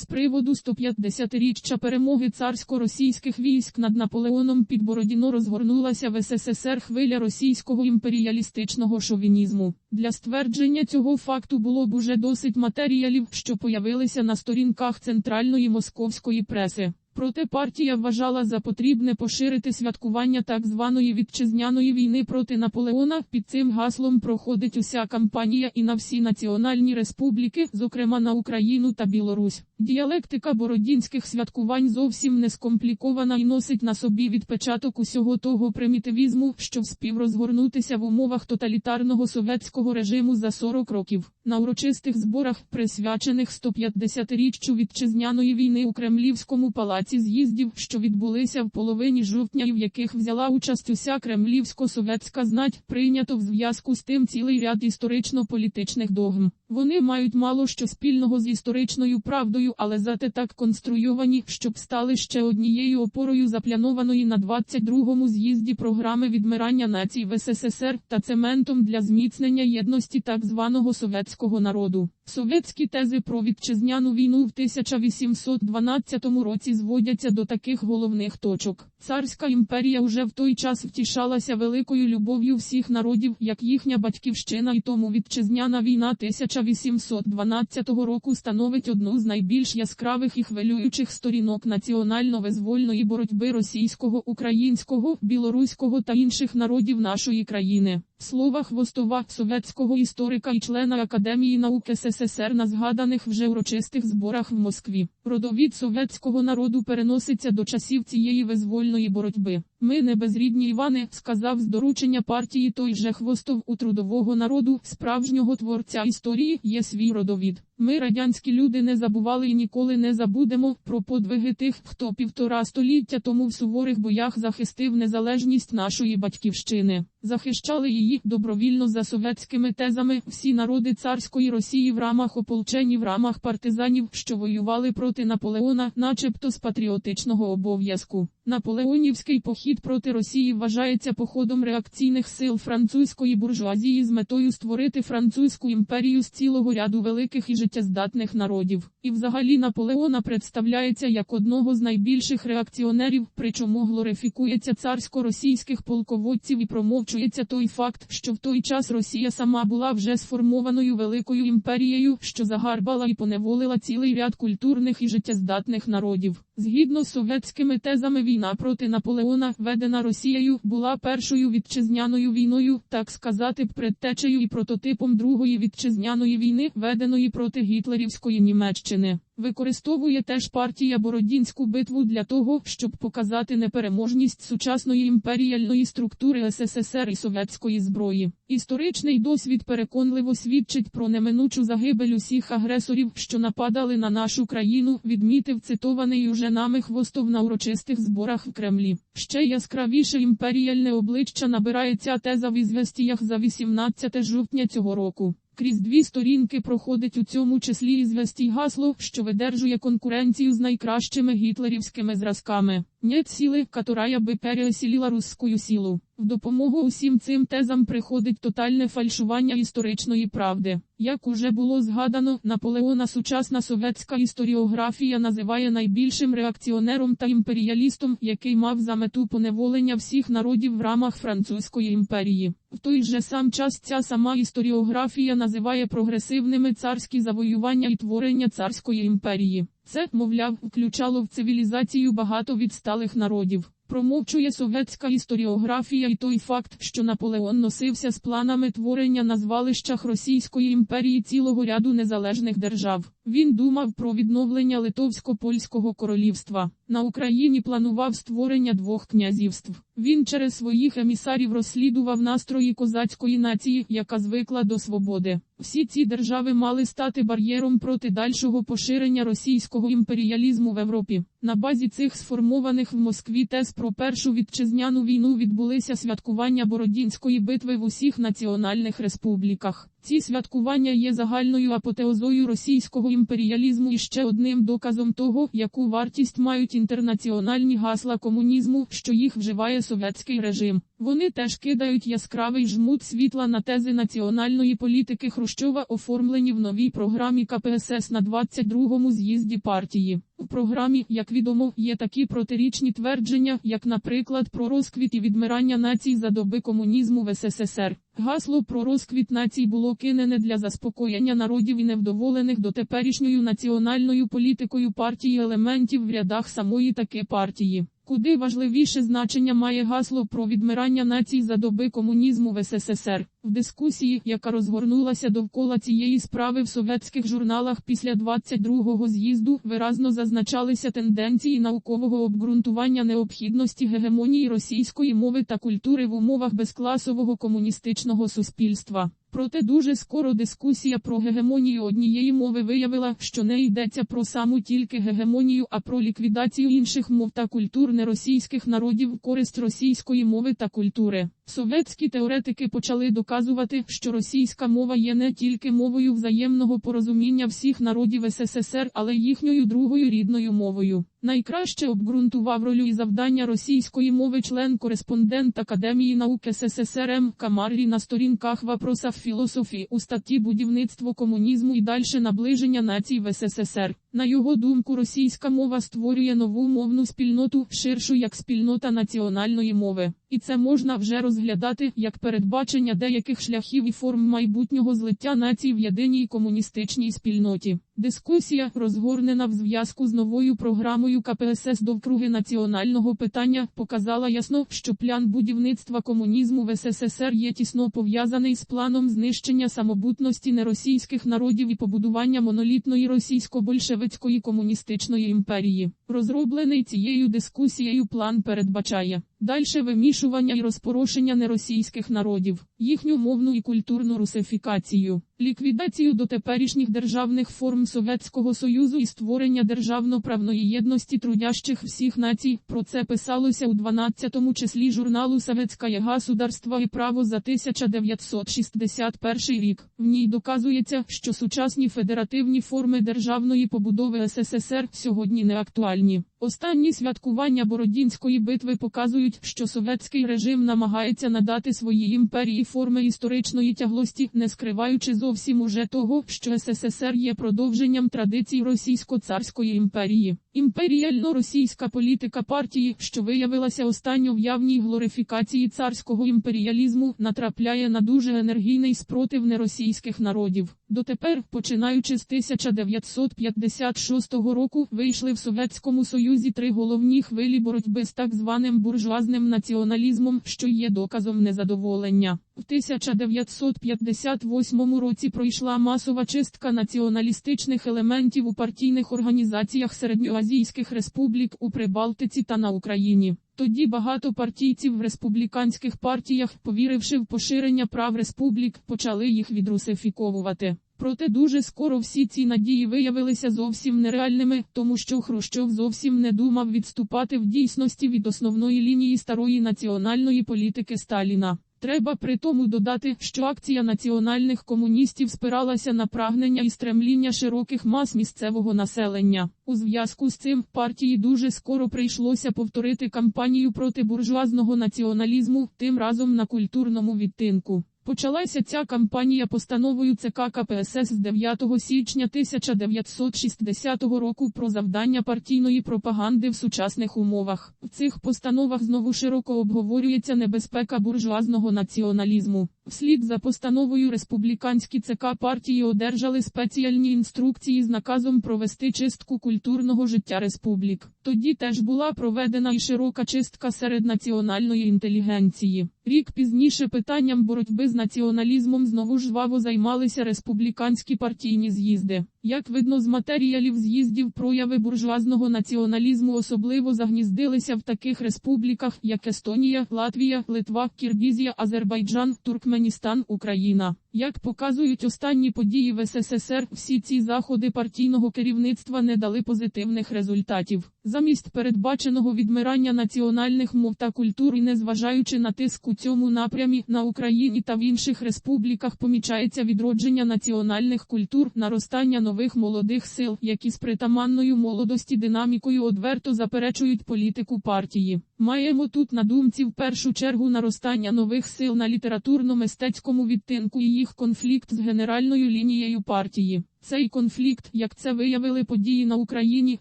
З приводу 150-річчя перемоги царсько-російських військ над Наполеоном під Бородіно розгорнулася в СССР хвиля російського імперіалістичного шовінізму. Для ствердження цього факту було б уже досить матеріалів, що появилися на сторінках центральної московської преси. Проте партія вважала за потрібне поширити святкування так званої вітчизняної війни проти Наполеона. Під цим гаслом проходить уся кампанія і на всі національні республіки, зокрема на Україну та Білорусь. Діалектика бородінських святкувань зовсім не скомплікована і носить на собі відпечаток усього того примітивізму, що вспів розгорнутися в умовах тоталітарного совєтського режиму за 40 років. На урочистих зборах, присвячених 150-річчю вітчизняної війни у Кремлівському палаці з'їздів, що відбулися в половині жовтня, і в яких взяла участь уся кремлівсько-совєтська знать, прийнято в зв'язку з тим цілий ряд історично-політичних догм. Вони мають мало що спільного з історичною правдою, але зате так конструйовані, щоб стали ще однією опорою запланованої на 22-му з'їзді програми відмирання націй в СССР та цементом для зміцнення єдності так званого совєтського народу. Совєтські тези про вітчизняну війну в 1812 році зводяться до таких головних точок. Царська імперія уже в той час втішалася великою любов'ю всіх народів, як їхня батьківщина, і тому вітчизняна війна 1812 року становить одну з найбільш яскравих і хвилюючих сторінок національно-визвольної боротьби російського, українського, білоруського та інших народів нашої країни. Слова Хвостова, совєтського історика і члена Академії наук СССР на згаданих вже урочистих зборах в Москві. Родовід совєтського народу переноситься до часів цієї визвольної боротьби. Ми не безрідні Іване, сказав з доручення партії той же Хвостов у трудового народу, справжнього творця історії, є свій родовід. Ми, радянські люди, не забували і ніколи не забудемо про подвиги тих, хто півтора століття тому в суворих боях захистив незалежність нашої батьківщини. Захищали її добровільно за совєтськими тезами всі народи царської Росії в рамах ополчені в рамах партизанів, що воювали проти Наполеона, начебто з патріотичного обов'язку. Наполеонівський похід проти Росії вважається походом реакційних сил французької буржуазії з метою створити французьку імперію з цілого ряду великих і життєздатних народів. І взагалі Наполеона представляється як одного з найбільших реакціонерів, причому глорифікується царсько-російських полководців і промовчується той факт, що в той час Росія сама була вже сформованою великою імперією, що загарбала і поневолила цілий ряд культурних і життєздатних народів. Згідно з совєтськими тезами війна проти Наполеона, ведена Росією, була першою вітчизняною війною, так сказати, предтечею і прототипом другої вітчизняної війни, веденої проти гітлерівської Німеччини. Використовує теж партія Бородінську битву для того, щоб показати непереможність сучасної імперіальної структури СССР і совєтської зброї. Історичний досвід переконливо свідчить про неминучу загибель усіх агресорів, що нападали на нашу країну, відмітив цитований уже нами хвостов на урочистих зборах в Кремлі. Ще яскравіше імперіальне обличчя набирає ця теза в ізвестіях за 18 жовтня цього року. Крізь дві сторінки проходить у цьому числі ізвестій гасло, що видержує конкуренцію з найкращими гітлерівськими зразками. Нет сили, которая би переосіліла русскую силу. В допомогу усім цим тезам приходить тотальне фальшування історичної правди. Як уже було згадано, Наполеона сучасна совєтська історіографія називає найбільшим реакціонером та імперіалістом, який мав за мету поневолення всіх народів в рамах французької імперії. В той же сам час ця сама історіографія називає прогресивними царські завоювання і творення царської імперії. Це, мовляв, включало в цивілізацію багато відсталих народів. Промовчує совєтська історіографія і той факт, що Наполеон носився з планами творення на звалищах Російської імперії цілого ряду незалежних держав. Він думав про відновлення Литовсько-Польського королівства. На Україні планував створення двох князівств. Він через своїх емісарів розслідував настрої козацької нації, яка звикла до свободи. Всі ці держави мали стати бар'єром проти дальшого поширення російського імперіалізму в Європі. На базі цих сформованих в Москві тез про першу вітчизняну війну відбулися святкування Бородінської битви в усіх національних республіках. Ці святкування є загальною апотеозою російського імперіалізму і ще одним доказом того, яку вартість мають інтернаціональні гасла комунізму, що їх вживає совєтський режим. Вони теж кидають яскравий жмут світла на тези національної політики Хрущова, оформлені в новій програмі КПСС на 22-му з'їзді партії. У програмі, як відомо, є такі протирічні твердження, як, наприклад, про розквіт і відмирання націй за доби комунізму в СССР. Гасло про розквіт націй було кинене для заспокоєння народів і невдоволених до теперішньою національною політикою партії елементів в рядах самої таки партії. Куди важливіше значення має гасло про відмирання націй за доби комунізму в СССР. В дискусії, яка розгорнулася довкола цієї справи в совєтських журналах після 22-го з'їзду, виразно зазначалися тенденції наукового обґрунтування необхідності гегемонії російської мови та культури в умовах безкласового комуністичного суспільства. Проте дуже скоро дискусія про гегемонію однієї мови виявила, що не йдеться про саму тільки гегемонію, а про ліквідацію інших мов та культур неросійських народів в користь російської мови та культури. Совєтські теоретики почали доказувати, що російська мова є не тільки мовою взаємного порозуміння всіх народів СССР, але їхньою другою рідною мовою. Найкраще обґрунтував ролю і завдання російської мови член-кореспондент Академії наук СССР М. Камаррі на сторінках вопросах філософії у статті Будівництво комунізму і дальше наближення націй в СССР. На його думку, російська мова створює нову мовну спільноту, ширшу як спільнота національної мови. І це можна вже розглядати як передбачення деяких шляхів і форм майбутнього злиття націй в єдиній комуністичній спільноті. Дискусія, розгорнена в зв'язку з новою програмою КПСС довкруги національного питання, показала ясно, що план будівництва комунізму в СССР є тісно пов'язаний з планом знищення самобутності неросійських народів і побудування монолітної російсько-большевицької комуністичної імперії. Розроблений цією дискусією план передбачає дальше вимішування і розпорошення неросійських народів, їхню мовну і культурну русифікацію, ліквідацію дотеперішніх державних форм Совєтського Союзу і створення державно-правної єдності трудящих всіх націй. Про це писалося у 12 числі журналу Советське государство і право за 1961 рік. В ній доказується, що сучасні федеративні форми державної побудови СССР сьогодні не актуальні. Останні святкування Бородінської битви показують, що совєтський режим намагається надати своїй імперії форми історичної тяглості, не скриваючи зовсім уже того, що СССР є продовженням традицій російсько-царської імперії. Імперіально-російська політика партії, що виявилася останньо в явній глорифікації царського імперіалізму, натрапляє на дуже енергійний спротив неросійських народів. Дотепер, починаючи з 1956 року, вийшли в Совєтському Союзі три головні хвилі боротьби з так званим буржуазним націоналізмом, що є доказом незадоволення. В 1958 році пройшла масова чистка націоналістичних елементів у партійних організаціях середньоазійських республік у Прибалтиці та на Україні. Тоді багато партійців в республіканських партіях, повіривши в поширення прав республік, почали їх відрусифіковувати. Проте дуже скоро всі ці надії виявилися зовсім нереальними, тому що Хрущов зовсім не думав відступати в дійсності від основної лінії старої національної політики Сталіна. Треба при тому додати, що акція національних комуністів спиралася на прагнення і стремління широких мас місцевого населення. У зв'язку з цим партії дуже скоро прийшлося повторити кампанію проти буржуазного націоналізму, тим разом на культурному відтинку. Почалася ця кампанія постановою ЦК КПСС з 9 січня 1960 року про завдання партійної пропаганди в сучасних умовах. В цих постановах знову широко обговорюється небезпека буржуазного націоналізму. Вслід за постановою республіканські ЦК партії одержали спеціальні інструкції з наказом провести чистку культурного життя республік. Тоді теж була проведена і широка чистка серед національної інтелігенції. Рік пізніше питанням боротьби з націоналізмом знову жваво займалися республіканські партійні з'їзди. Як видно з матеріалів з'їздів прояви буржуазного націоналізму особливо загніздилися в таких республіках, як Естонія, Латвія, Литва, Киргізія, Азербайджан, Туркменістан, Україна. Як показують останні події в СССР, всі ці заходи партійного керівництва не дали позитивних результатів. Замість передбаченого відмирання національних мов та культур і незважаючи на тиск у цьому напрямі на Україні та в інших республіках помічається відродження національних культур, наростання нових молодих сил, які з притаманною молодості динамікою одверто заперечують політику партії. Маємо тут на думці в першу чергу наростання нових сил на літературно-мистецькому відтинку і їх конфлікт з генеральною лінією партії. Цей конфлікт, як це виявили події на Україні,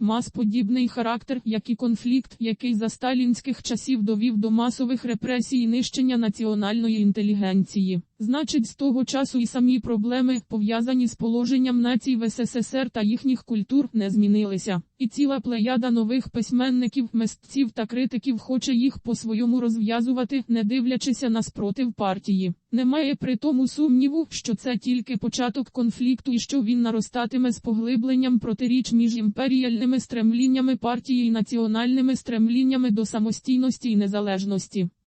мас подібний характер, як і конфлікт, який за сталінських часів довів до масових репресій і нищення національної інтелігенції. Значить, з того часу і самі проблеми, пов'язані з положенням націй в СССР та їхніх культур, не змінилися. І ціла плеяда нових письменників, мистців та критиків хоче їх по-своєму розв'язувати, не дивлячися на спротив партії. Немає при тому сумніву, що це тільки початок конфлікту і що він наростатиме з поглибленням протиріч між імперіальними стремліннями партії і національними стремліннями до самостійності і незалежності.